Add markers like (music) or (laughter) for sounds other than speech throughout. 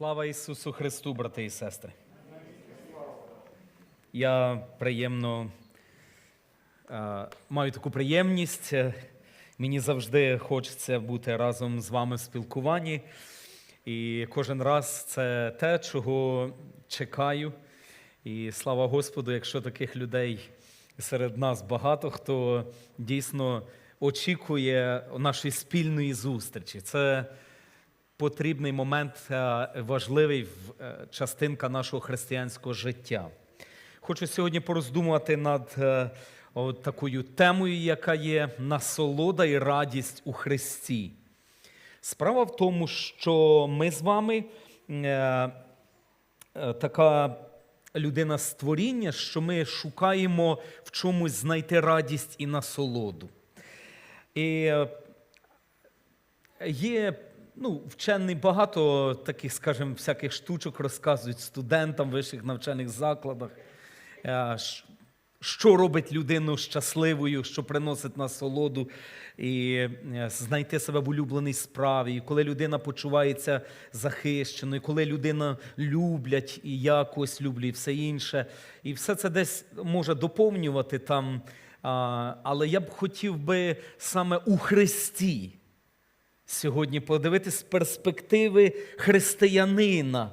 Слава Ісусу Христу, брати і сестри. Я приємно е, маю таку приємність. Е, Мені завжди хочеться бути разом з вами в спілкуванні. І кожен раз це те, чого чекаю. І слава Господу, якщо таких людей серед нас багато, хто дійсно очікує нашої спільної зустрічі. Це потрібний момент, е, важливий е, частинка нашого християнського життя. Хочу сьогодні пороздумувати над е, такою темою, яка є насолода і радість у Христі. Справа в тому, що ми з вами така людина створіння, що ми шукаємо в чомусь знайти радість і насолоду. І Є ну, вчені багато таких, скажімо, всяких штучок розказують студентам в вищих навчальних закладах, е, що робить людину щасливою, що приносить насолоду, і е, знайти себе в улюбленій справі, і коли людина почувається захищеною, коли людина люблять і якось люблять, і все інше. І все це десь може доповнювати там. Але я б хотів би саме у Христі сьогодні подивитися з перспективи християнина,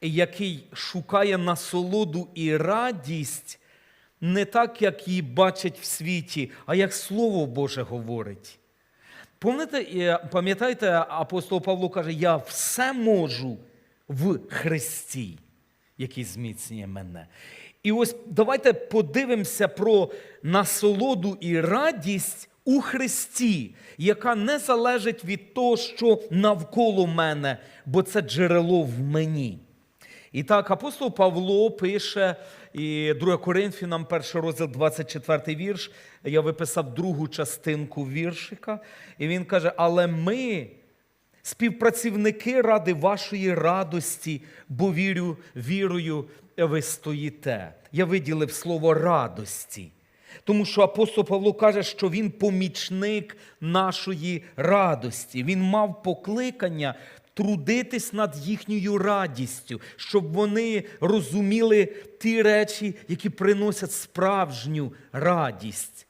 який шукає насолоду і радість не так, як її бачать в світі, а як Слово Боже говорить. Е, Пам'ятаєте, апостол Павло каже: Я все можу в Христі, який зміцнює мене. І ось давайте подивимося про насолоду і радість у Христі, яка не залежить від того, що навколо мене, бо це джерело в мені. І так, апостол Павло пише, і 2 Коринфянам, перший розділ, 24 вірш. Я виписав другу частинку віршика, і він каже: Але ми, співпрацівники ради вашої радості, бо вірю, вірою ви стоїте. Я виділив слово радості. Тому що апостол Павло каже, що він помічник нашої радості. Він мав покликання трудитись над їхньою радістю, щоб вони розуміли ті речі, які приносять справжню радість.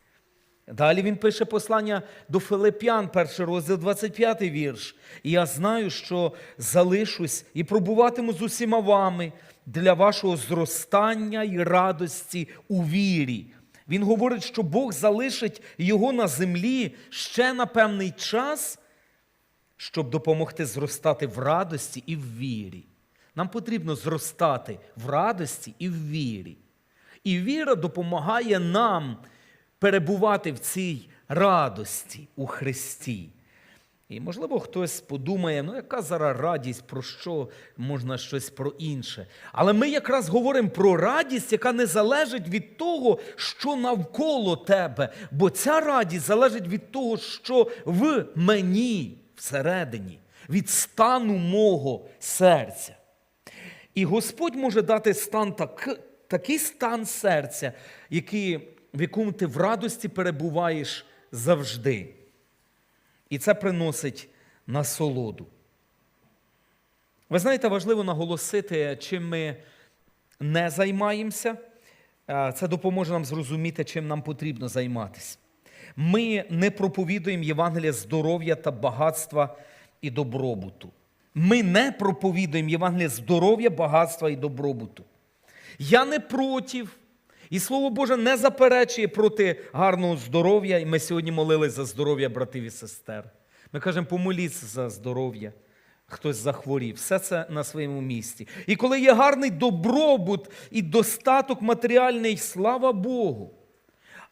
Далі він пише послання до Филип'ян, перший розділ, 25 вірш. І я знаю, що залишусь і пробуватиму з усіма вами для вашого зростання і радості у вірі. Він говорить, що Бог залишить його на землі ще на певний час, щоб допомогти зростати в радості і в вірі. Нам потрібно зростати в радості і в вірі. І віра допомагає нам перебувати в цій радості у Христі. І, можливо, хтось подумає, ну яка зараз радість, про що можна щось про інше. Але ми якраз говоримо про радість, яка не залежить від того, що навколо тебе. Бо ця радість залежить від того, що в мені всередині, від стану мого серця. І Господь може дати стан так, такий стан серця, який, в якому ти в радості перебуваєш завжди. І це приносить насолоду. Ви знаєте, важливо наголосити, чим ми не займаємося. Е, Це допоможе нам зрозуміти, чим нам потрібно займатися. Ми не проповідуємо Євангелія здоров'я та багатства і добробуту. Ми не проповідуємо Євангелія здоров'я, багатства і добробуту. Я не против, і Слово Боже не заперечує проти гарного здоров'я. І ми сьогодні молились за здоров'я братів і сестер. Ми кажемо, помоліться за здоров'я. Хтось захворів, все це на своєму місці. І коли є гарний добробут і достаток матеріальний, слава Богу.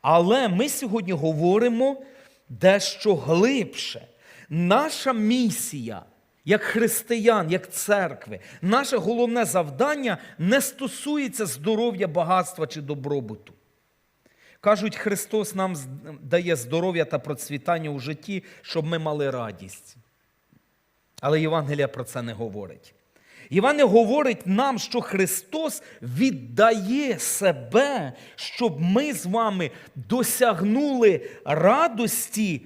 Але ми сьогодні говоримо дещо глибше. Наша місія, як християн, як церкви, наше головне завдання не стосується здоров'я, багатства чи добробуту. Кажуть, Христос нам дає здоров'я та процвітання у житті, щоб ми мали радість. Але Євангелія про це не говорить. Євангелія говорить нам, що Христос віддає себе, щоб ми з вами досягнули радості,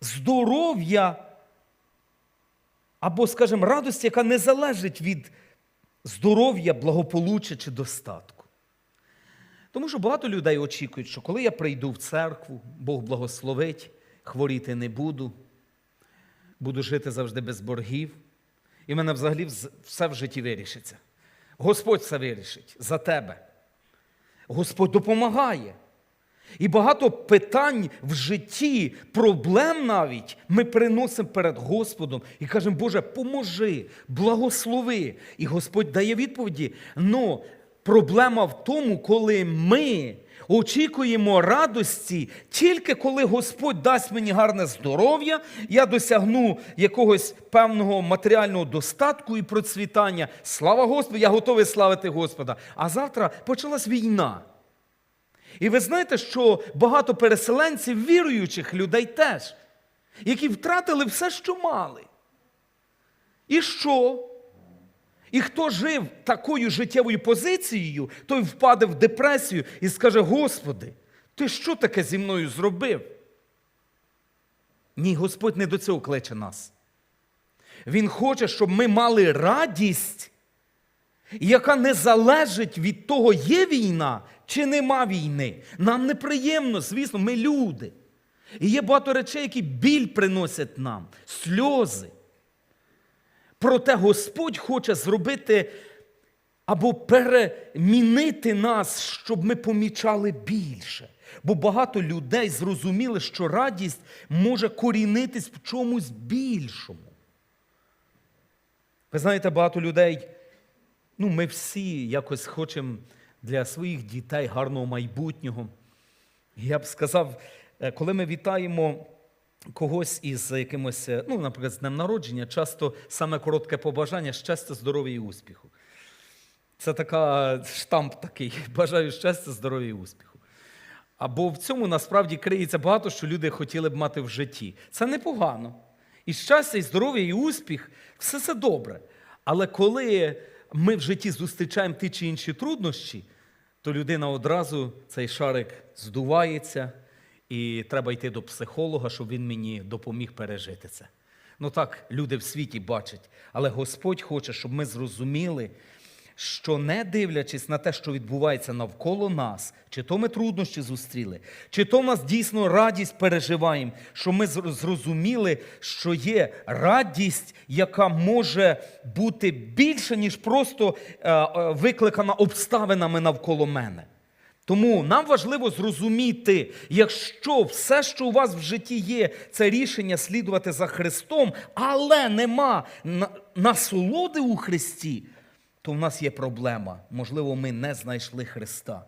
здоров'я або, скажімо, радості, яка не залежить від здоров'я, благополуччя чи достатку. Тому що багато людей очікують, що коли я прийду в церкву, Бог благословить, хворіти не буду, буду жити завжди без боргів, і в мене взагалі все в житті вирішиться. Господь все вирішить за тебе. Господь допомагає. І багато питань в житті, проблем навіть ми приносимо перед Господом і кажемо, Боже, поможи, благослови. І Господь дає відповіді. Но проблема в тому, коли ми очікуємо радості тільки коли Господь дасть мені гарне здоров'я, я досягну якогось певного матеріального достатку і процвітання. Слава Господу, я готовий славити Господа. А завтра почалась війна. І ви знаєте, що багато переселенців, віруючих людей теж, які втратили все, що мали. І що? І хто жив такою життєвою позицією, той впаде в депресію і скаже: Господи, ти що таке зі мною зробив? Ні, Господь не до цього кличе нас. Він хоче, щоб ми мали радість, яка не залежить від того, є війна чи нема війни. Нам неприємно, звісно, ми люди. І є багато речей, які біль приносять нам, сльози. Проте Господь хоче зробити або перемінити нас, щоб ми помічали більше. Бо багато людей зрозуміли, що радість може корінитись в чомусь більшому. Ви знаєте, багато людей, ну, ми всі якось хочемо для своїх дітей гарного майбутнього. Я б сказав, е, коли ми вітаємо когось із якимось, е, ну, наприклад, з днем народження, часто саме коротке побажання щастя, здоров'я і успіху. Це така штамп такий. (laughs) Бажаю щастя, здоров'я і успіху. Або в цьому насправді криється багато, що люди хотіли б мати в житті. Це непогано. І щастя, і здоров'я, і успіх все це добре. Але коли ми в житті зустрічаємо ті чи інші труднощі, то людина одразу цей шарик здувається, і треба йти до психолога, щоб він мені допоміг пережити це. Ну так люди в світі бачать. Але Господь хоче, щоб ми зрозуміли, що не дивлячись на те, що відбувається навколо нас, чи то ми труднощі зустріли, чи то нас дійсно радість переживаємо, що ми зрозуміли, що є радість, яка може бути більше, ніж просто е, е, викликана обставинами навколо мене. Тому нам важливо зрозуміти, якщо все, що у вас в житті є, це рішення слідувати за Христом, але нема насолоди у Христі, то в нас є проблема. Можливо, ми не знайшли Христа.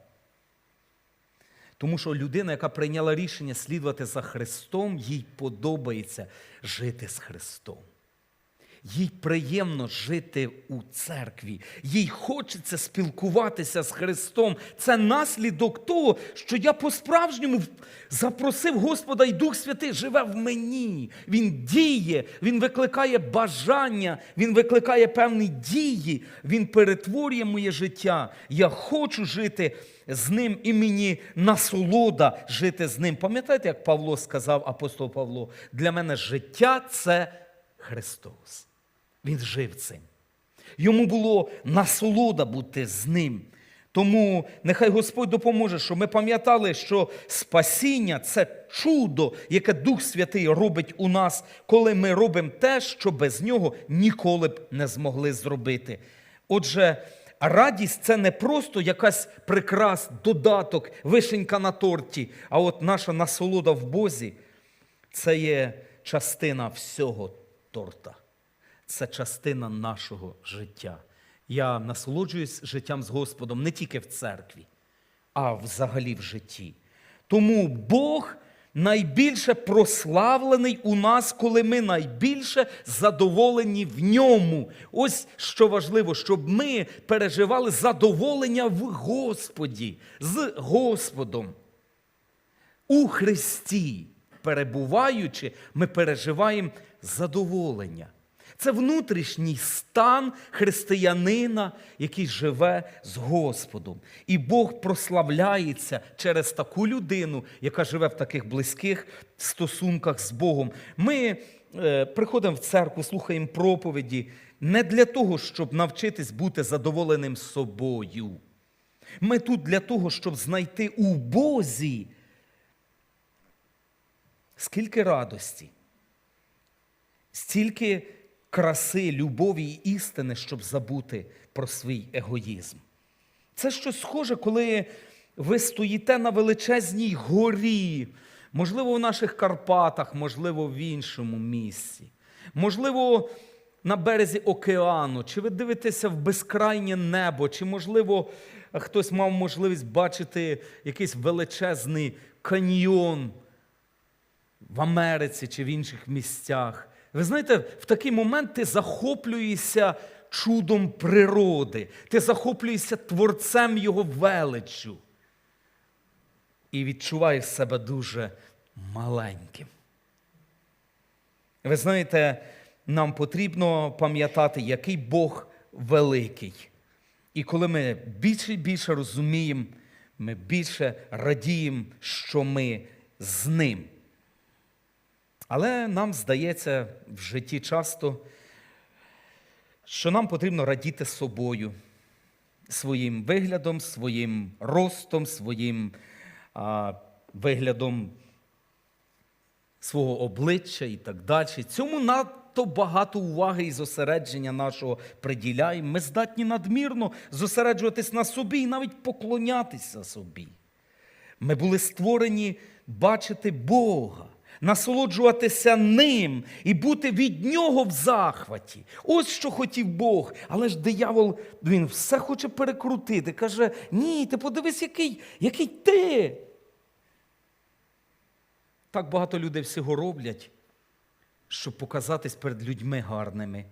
Тому що людина, яка прийняла рішення слідувати за Христом, їй подобається жити з Христом. Їй приємно жити у церкві, їй хочеться спілкуватися з Христом. Це наслідок того, що я по-справжньому запросив Господа і Дух Святий живе в мені. Він діє, він викликає бажання, він викликає певні дії, він перетворює моє життя. Я хочу жити з ним і мені насолода жити з ним. Пам'ятаєте, як Павло сказав, апостол Павло, для мене життя це Христос. Він жив цим. Йому було насолода бути з ним. Тому нехай Господь допоможе, щоб ми пам'ятали, що спасіння це чудо, яке Дух Святий робить у нас, коли ми робимо те, що без нього ніколи б не змогли зробити. Отже, радість це не просто якась прикрас, додаток, вишенька на торті, а от наша насолода в Бозі це є частина всього торта. Це частина нашого життя. Я насолоджуюсь життям з Господом не тільки в церкві, а взагалі в житті. Тому Бог найбільше прославлений у нас, коли ми найбільше задоволені в ньому. Ось що важливо, щоб ми переживали задоволення в Господі, з Господом. У Христі, перебуваючи, ми переживаємо задоволення. Це внутрішній стан християнина, який живе з Господом. І Бог прославляється через таку людину, яка живе в таких близьких стосунках з Богом. Ми е, приходимо в церкву, слухаємо проповіді не для того, щоб навчитись бути задоволеним собою. Ми тут для того, щоб знайти у Бозі скільки радості, стільки краси, любові і істини, щоб забути про свій егоїзм. Це щось схоже, коли ви стоїте на величезній горі, можливо, в наших Карпатах, можливо, в іншому місці, можливо, на березі океану, чи ви дивитеся в безкрайнє небо, чи, можливо, хтось мав можливість бачити якийсь величезний каньйон в Америці чи в інших місцях. Ви знаєте, в такий момент ти захоплюєшся чудом природи, ти захоплюєшся творцем його величчю і відчуваєш себе дуже маленьким. Ви знаєте, нам потрібно пам'ятати, який Бог великий. І коли ми більше і більше розуміємо, ми більше радіємо, що ми з ним. Але нам здається в житті часто, що нам потрібно радіти собою, своїм виглядом, своїм ростом, своїм а, виглядом свого обличчя і так далі. Цьому надто багато уваги і зосередження нашого приділяємо. Ми здатні надмірно зосереджуватись на собі і навіть поклонятися собі. Ми були створені бачити Бога, насолоджуватися ним і бути від нього в захваті. Ось що хотів Бог. Але ж диявол він все хоче перекрутити. Каже: ні, ти подивись, який, який ти. Так багато людей всього роблять, щоб показатись перед людьми гарними.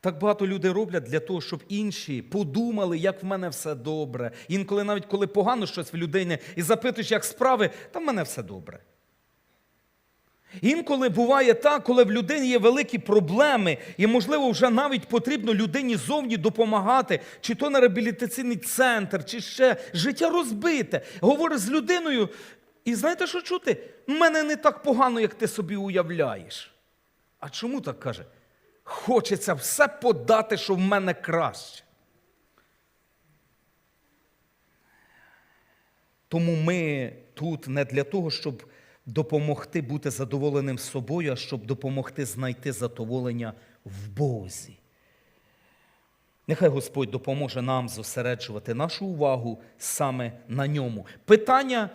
Так багато людей роблять для того, щоб інші подумали, як в мене все добре. Інколи навіть коли погано щось в людині і запитуєш, як справи, там в мене все добре. Інколи буває так, коли в людині є великі проблеми, і, можливо, вже навіть потрібно людині зовні допомагати, чи то на реабілітаційний центр, чи ще життя розбите. Говориш з людиною, і знаєте, що чути? Мене не так погано, як ти собі уявляєш. А чому так каже? Хочеться все подати, що в мене краще. Тому ми тут не для того, щоб допомогти бути задоволеним собою, а щоб допомогти знайти задоволення в Бозі. Нехай Господь допоможе нам зосереджувати нашу увагу саме на ньому. Питання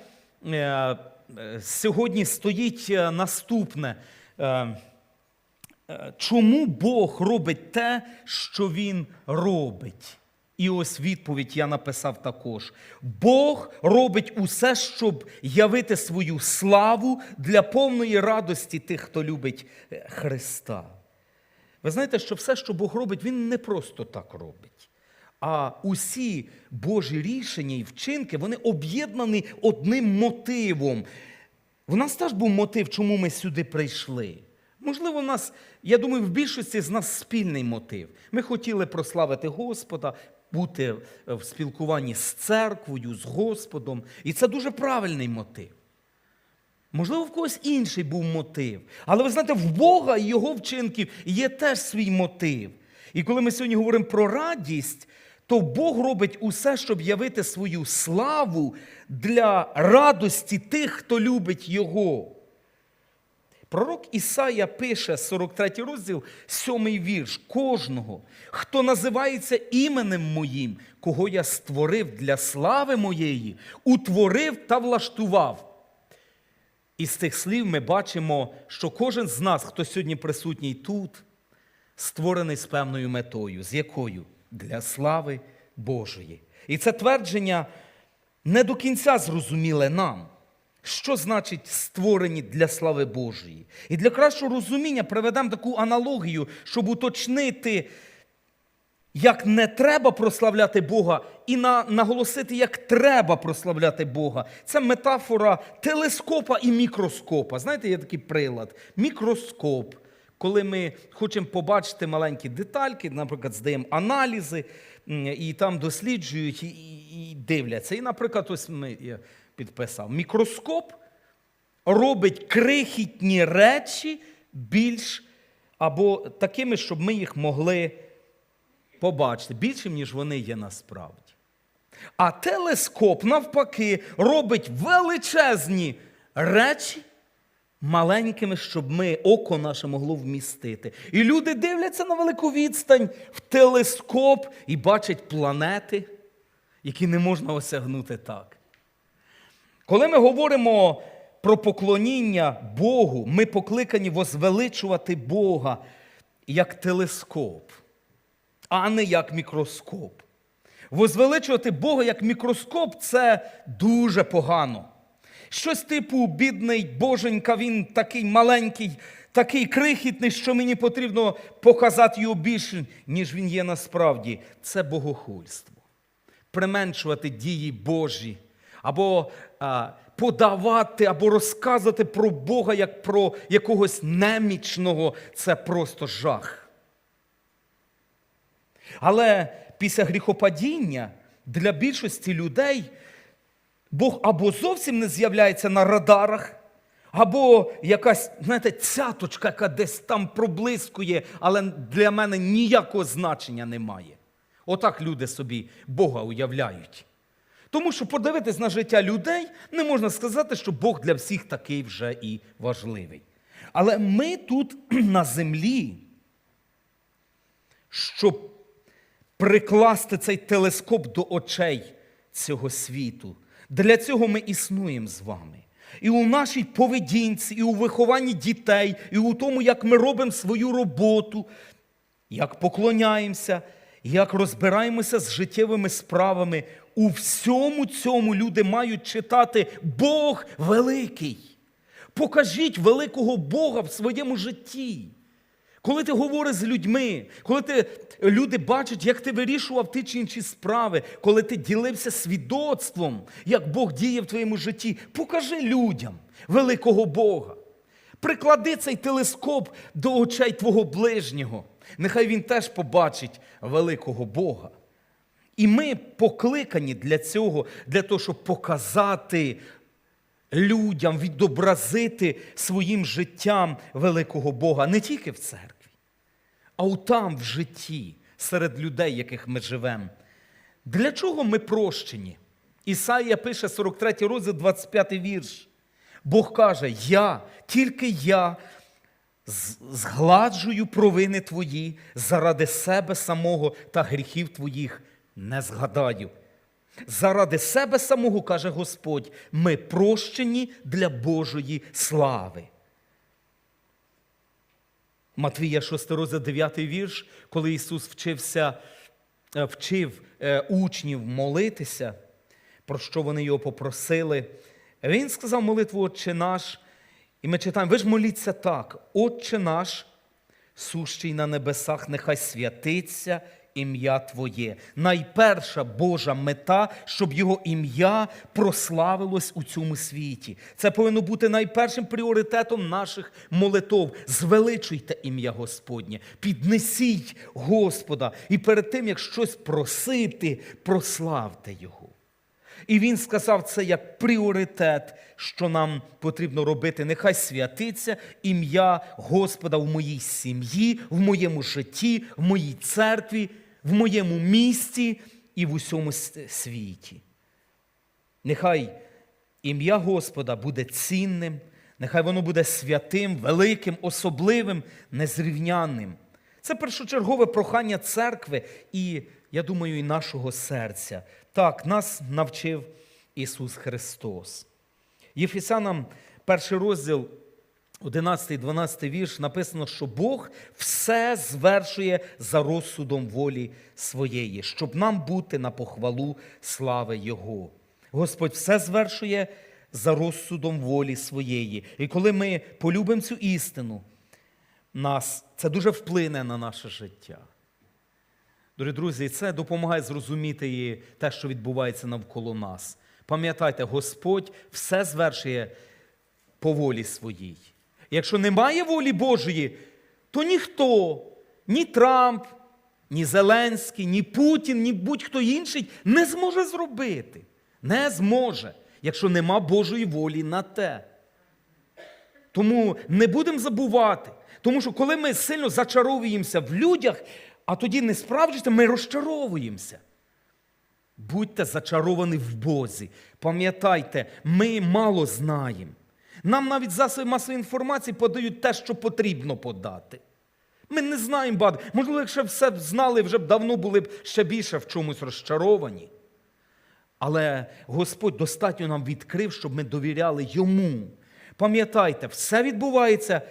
е, е, сьогодні стоїть е, наступне. Чому Бог робить те, що Він робить? І ось відповідь я написав також: Бог робить усе, щоб явити свою славу для повної радості тих, хто любить е, Христа. Ви знаєте, що все, що Бог робить, Він не просто так робить. А усі Божі рішення і вчинки, вони об'єднані одним мотивом. В нас теж був мотив, чому ми сюди прийшли. Можливо, в нас, я думаю, в більшості з нас спільний мотив. Ми хотіли прославити Господа, бути в спілкуванні з церквою, з Господом. І це дуже правильний мотив. Можливо, в когось інший був мотив. Але ви знаєте, в Бога і його вчинків є теж свій мотив. І коли ми сьогодні говоримо про радість, то Бог робить усе, щоб явити свою славу для радості тих, хто любить Його. Пророк Ісая пише, 43 розділ, 7 вірш, кожного, хто називається іменем моїм, кого я створив для слави моєї, утворив та влаштував. Із цих слів ми бачимо, що кожен з нас, хто сьогодні присутній тут, створений з певною метою. З якою? Для слави Божої. І це твердження не до кінця зрозуміле нам. Що значить створені для слави Божої? І для кращого розуміння приведемо таку аналогію, щоб уточнити, як не треба прославляти Бога, і на, наголосити, як треба прославляти Бога. Це метафора телескопа і мікроскопа. Знаєте, є такий прилад. Мікроскоп. Коли ми хочемо побачити маленькі детальки, наприклад, здаємо аналізи, і там досліджують і, дивляться. І, наприклад, ось ми, підписав мікроскоп робить крихітні речі більш або такими, щоб ми їх могли побачити, більшим, ніж вони є насправді. А телескоп, навпаки, робить величезні речі маленькими, щоб ми око наше могло вмістити. І люди дивляться на велику відстань в телескоп і бачать планети, які не можна осягнути так. Коли ми говоримо про поклоніння Богу, ми покликані возвеличувати Бога як телескоп, а не як мікроскоп. Возвеличувати Бога як мікроскоп це дуже погано. Щось типу бідний боженька, він такий маленький, такий крихітний, що мені потрібно показати його більше, ніж він є насправді. Це богохульство. Применшувати дії Божі, або а, подавати, або розказувати про Бога як про якогось немічного це просто жах. Але після гріхопадіння для більшості людей Бог або зовсім не з'являється на радарах, або якась, знаєте, цяточка, яка десь там проблискує, але для мене ніякого значення немає. Отак люди собі Бога уявляють. Тому що подивитись на життя людей не можна сказати, що Бог для всіх такий вже і важливий. Але ми тут (clears throat) на землі, щоб прикласти цей телескоп до очей цього світу. Для цього ми існуємо з вами. І у нашій поведінці, і у вихованні дітей, і у тому, як ми робимо свою роботу, як поклоняємося, як розбираємося з життєвими справами. У всьому цьому люди мають читати Бог великий. Покажіть великого Бога в своєму житті. Коли ти говориш з людьми, коли ти, люди бачать, як ти вирішував ті чи інші справи, коли ти ділився свідоцтвом, як Бог діє в твоєму житті, покажи людям великого Бога. Приклади цей телескоп до очей твого ближнього. Нехай він теж побачить великого Бога. І ми покликані для цього, для того, щоб показати людям, відобразити своїм життям великого Бога не тільки в церкві, а у там в житті, серед людей, яких ми живемо. Для чого ми прощені? Ісаїя пише 43 розділ, 25 вірш. Бог каже: Я, тільки я згладжую провини твої заради себе самого та гріхів твоїх не згадаю. Заради себе самого, каже Господь, ми прощені для Божої слави. Матвія 6 розділ 9 вірш, коли Ісус вчився, е, вчив е, учнів молитися, про що вони його попросили. Він сказав молитву Отче наш, і ми читаємо, ви ж моліться так, Отче наш, сущий на небесах, нехай святиться ім'я Твоє. Найперша Божа мета, щоб Його ім'я прославилось у цьому світі. Це повинно бути найпершим пріоритетом наших молитов. Звеличуйте ім'я Господнє, піднесіть Господа, і перед тим, як щось просити, прославте Його. І він сказав це як пріоритет, що нам потрібно робити. Нехай святиться ім'я Господа в моїй сім'ї, в моєму житті, в моїй церкві, в моєму місті і в усьому світі. Нехай ім'я Господа буде цінним, нехай воно буде святим, великим, особливим, незрівнянним. Це першочергове прохання церкви і, я думаю, і нашого серця. Так, нас навчив Ісус Христос. Єфесянам перший розділ, 11-12 вірш, написано, що Бог все звершує за розсудом волі своєї, щоб нам бути на похвалу слави Його. Господь все звершує за розсудом волі своєї. І коли ми полюбимо цю істину, нас, це дуже вплине на наше життя. Дорогі друзі, це допомагає зрозуміти і те, що відбувається навколо нас. Пам'ятайте, Господь все звершує по волі своїй. Якщо немає волі Божої, то ніхто, ні Трамп, ні Зеленський, ні Путін, ні будь-хто інший не зможе зробити. Не зможе, якщо нема Божої волі на те. Тому не будемо забувати. Тому що коли ми сильно зачаровуємося в людях, а тоді не справжніше, ми розчаровуємося. Будьте зачаровані в Бозі. Пам'ятайте, ми мало знаємо. Нам навіть засоби масової інформації подають те, що потрібно подати. Ми не знаємо багато. Можливо, якщо все б знали, вже б давно були б ще більше в чомусь розчаровані. Але Господь достатньо нам відкрив, щоб ми довіряли Йому. Пам'ятайте, все відбувається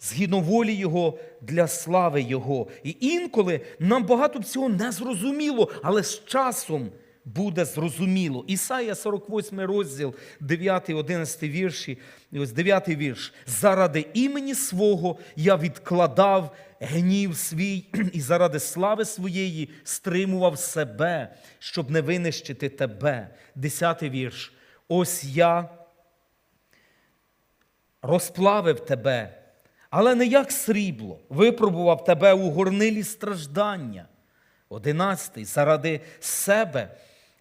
згідно волі Його для слави Його. І інколи нам багато всього не зрозуміло, але з часом буде зрозуміло. Ісая 48 розділ, 9, 11 вірші, ось 9 вірш. Заради імені свого я відкладав гнів свій і заради слави своєї стримував себе, щоб не винищити тебе. 10 вірш. Ось я розплавив тебе, але не як срібло, випробував тебе у горнилі страждання. Одинадцятий, заради себе,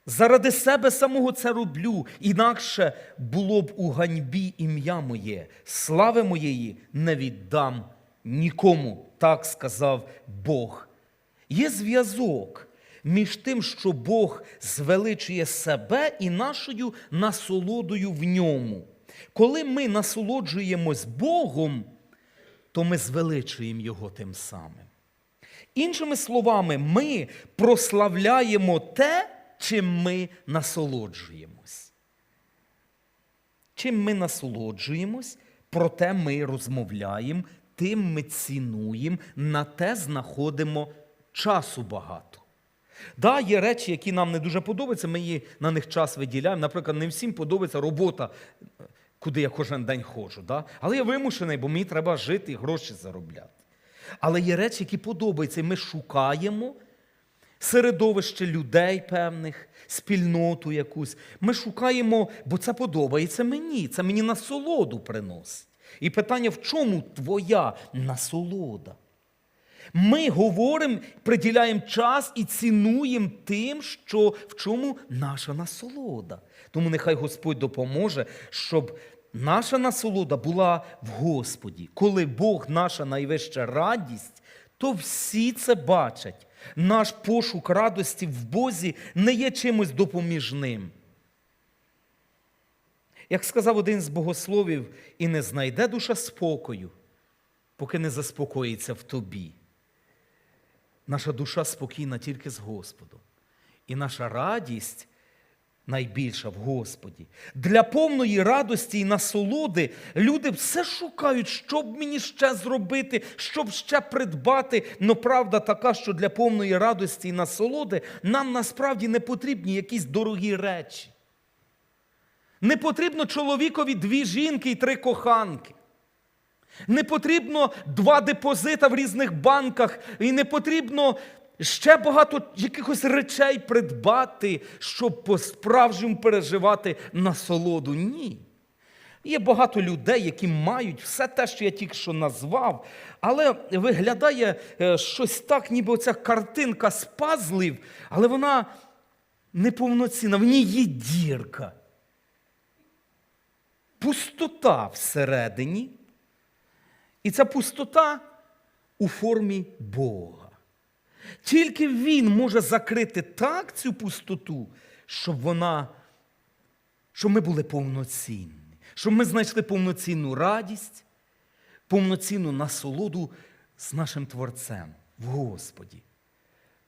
заради себе самого це роблю, інакше було б у ганьбі ім'я моє, слави моєї не віддам нікому, так сказав Бог. Є зв'язок між тим, що Бог звеличує себе і нашою насолодою в ньому. Коли ми насолоджуємось Богом, то ми звеличуємо Його тим самим. Іншими словами, ми прославляємо те, чим ми насолоджуємось. Чим ми насолоджуємось, про те ми розмовляємо, тим ми цінуємо, на те знаходимо часу багато. Да, є речі, які нам не дуже подобаються, ми її на них час виділяємо. Наприклад, не всім подобається робота, куди я кожен день ходжу. Да? Але я вимушений, бо мені треба жити і гроші заробляти. Але є речі, які подобаються, і ми шукаємо середовище людей певних, спільноту якусь. Ми шукаємо, бо це подобається мені, це мені насолоду приносить. І питання, в чому твоя насолода? Ми говоримо, приділяємо час і цінуємо тим, що в чому наша насолода. Тому нехай Господь допоможе, щоб наша насолода була в Господі. Коли Бог наша найвища радість, то всі це бачать. Наш пошук радості в Бозі не є чимось допоміжним. Як сказав один з богословів, і не знайде душа спокою, поки не заспокоїться в тобі. Наша душа спокійна тільки з Господом. І наша радість найбільша в Господі. Для повної радості і насолоди люди все шукають, що б мені ще зробити, щоб ще придбати. Но правда така, що для повної радості і насолоди нам насправді не потрібні якісь дорогі речі. Не потрібно чоловікові дві жінки і три коханки. Не потрібно два депозита в різних банках, і не потрібно ще багато якихось речей придбати, щоб по-справжньому переживати насолоду. Ні. Є багато людей, які мають все те, що я тільки що назвав, але виглядає е, щось так, ніби оця картинка з пазлів, але вона неповноцінна, в ній є дірка. Пустота всередині. І ця пустота у формі Бога. Тільки Він може закрити так цю пустоту, щоб вона, щоб ми були повноцінні, щоб ми знайшли повноцінну радість, повноцінну насолоду з нашим Творцем в Господі.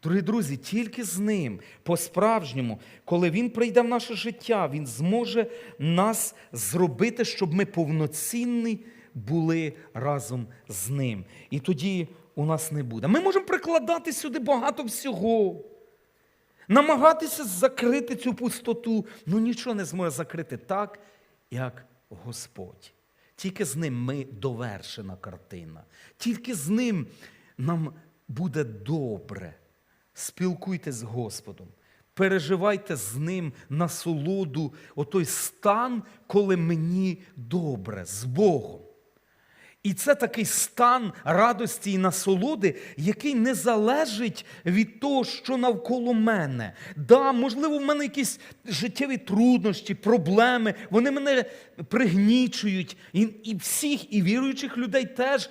Дорогі друзі, тільки з ним, по-справжньому, коли Він прийде в наше життя, Він зможе нас зробити, щоб ми повноцінні були разом з ним. І тоді у нас не буде. Ми можемо прикладати сюди багато всього, намагатися закрити цю пустоту, але нічого не зможе закрити так, як Господь. Тільки з ним ми довершена картина. Тільки з ним нам буде добре. Спілкуйтесь з Господом. Переживайте з ним насолоду, отой стан, коли мені добре з Богом. І це такий стан радості і насолоди, який не залежить від того, що навколо мене. Да, можливо, в мене якісь життєві труднощі, проблеми, вони мене пригнічують. І, і всіх, і віруючих людей теж.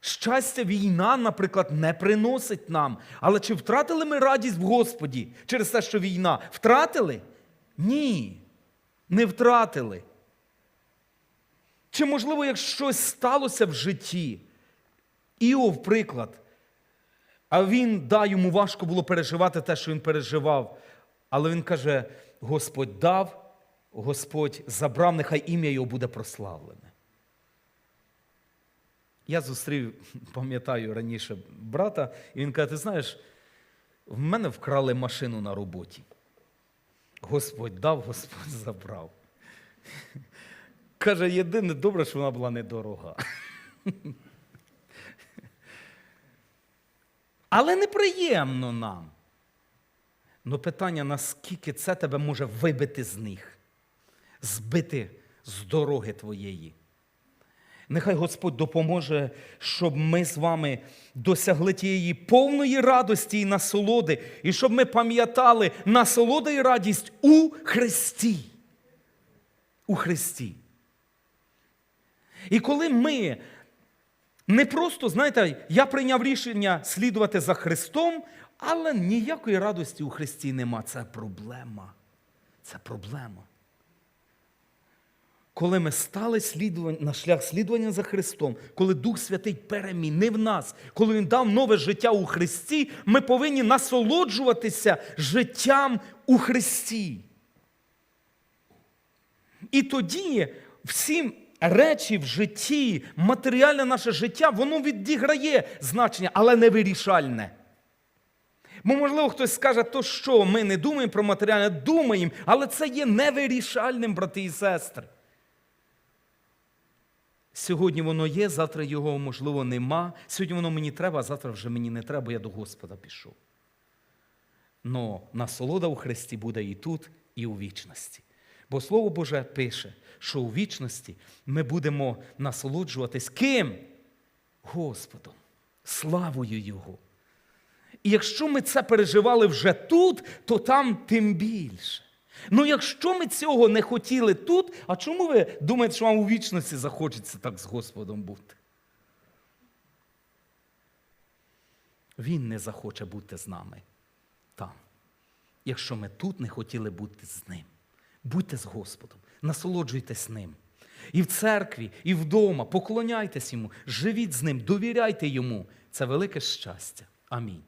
Щастя, війна, наприклад, не приносить нам. Але чи втратили ми радість в Господі через те, що війна? Втратили? Ні, не втратили. Чи, можливо, як щось сталося в житті? Іов, приклад. А він, да, йому важко було переживати те, що він переживав. Але він каже: Господь дав, Господь забрав, нехай ім'я його буде прославлене. Я зустрів, (laughs) пам'ятаю раніше брата, і він каже: ти знаєш, в мене вкрали машину на роботі. Господь дав, (laughs) Господь забрав. Каже, єдине добре, що вона була недорога. Але неприємно нам. Ну питання, наскільки це тебе може вибити з них, збити з дороги твоєї. Нехай Господь допоможе, щоб ми з вами досягли тієї повної радості і насолоди, і щоб ми пам'ятали насолода і радість у Христі. У Христі. І коли ми не просто, знаєте, я прийняв рішення слідувати за Христом, але ніякої радості у Христі нема. Це проблема. Це проблема. Коли ми стали на шлях слідування за Христом, коли Дух Святий перемінив нас, коли Він дав нове життя у Христі, ми повинні насолоджуватися життям у Христі. І тоді всі речі в житті, матеріальне наше життя, воно відіграє значення, але не вирішальне. Бо, можливо, хтось скаже, то що, ми не думаємо про матеріальне, думаємо, але це є невирішальним, брати і сестри. Сьогодні воно є, завтра його, можливо, нема. Сьогодні воно мені треба, а завтра вже мені не треба, я до Господа пішов. Но насолода у Христі буде і тут, і у вічності. Бо Слово Боже пише, що у вічності ми будемо насолоджуватись ким? Господом, славою Його. І якщо ми це переживали вже тут, то там тим більше. Ну якщо ми цього не хотіли тут, а чому ви думаєте, що вам у вічності захочеться так з Господом бути? Він не захоче бути з нами там. Якщо ми тут не хотіли бути з ним. Будьте з Господом, насолоджуйтесь ним. І в церкві, і вдома, поклоняйтесь йому, живіть з ним, довіряйте йому. Це велике щастя. Амінь.